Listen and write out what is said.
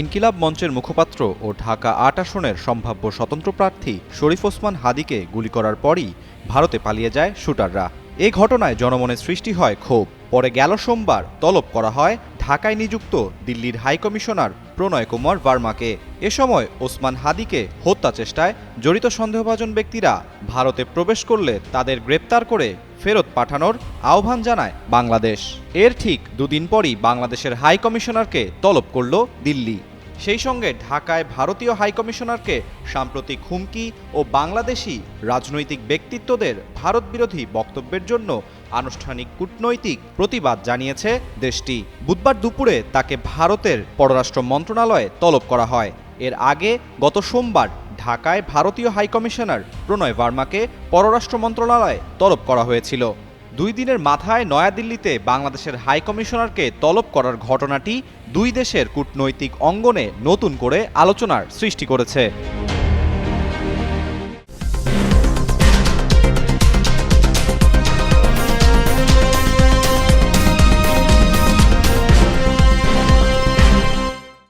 ইনকিলাব মঞ্চের মুখপাত্র ও ঢাকা আট আসনের সম্ভাব্য স্বতন্ত্র প্রার্থী শরীফ ওসমান হাদিকে গুলি করার পরই ভারতে পালিয়ে যায় শুটাররা। এ ঘটনায় জনমনে সৃষ্টি হয় ক্ষোভ। পরে গেল সোমবার তলব করা হয় ঢাকায় নিযুক্ত দিল্লির হাইকমিশনার প্রণয় কুমার ভার্মাকে এ সময় ওসমান হাদিকে হত্যা চেষ্টায় জড়িত সন্দেহভাজন ব্যক্তিরা ভারতে প্রবেশ করলে তাদের গ্রেপ্তার করে ফেরত পাঠানোর আহ্বান জানায় বাংলাদেশ। এর ঠিক দুদিন পরই বাংলাদেশের হাইকমিশনারকে তলব করল দিল্লি। সেই সঙ্গে ঢাকায় ভারতীয় হাইকমিশনারকে সাম্প্রতিক হুমকি ও বাংলাদেশি রাজনৈতিক ব্যক্তিত্বদের ভারত বিরোধী বক্তব্যের জন্য আনুষ্ঠানিক কূটনৈতিক প্রতিবাদ জানিয়েছে দেশটি। বুধবার দুপুরে তাকে ভারতের পররাষ্ট্র মন্ত্রণালয়ে তলব করা হয়। এর আগে গত সোমবার ঢাকায় ভারতীয় হাইকমিশনার প্রণয় ভার্মাকে পররাষ্ট্র মন্ত্রণালয়ে তলব করা হয়েছিল। দুই দিনের মাথায় নয়াদিল্লিতে বাংলাদেশের হাইকমিশনারকে তলব করার ঘটনাটি দুই দেশের কূটনৈতিক অঙ্গনে নতুন করে আলোচনার সৃষ্টি করেছে।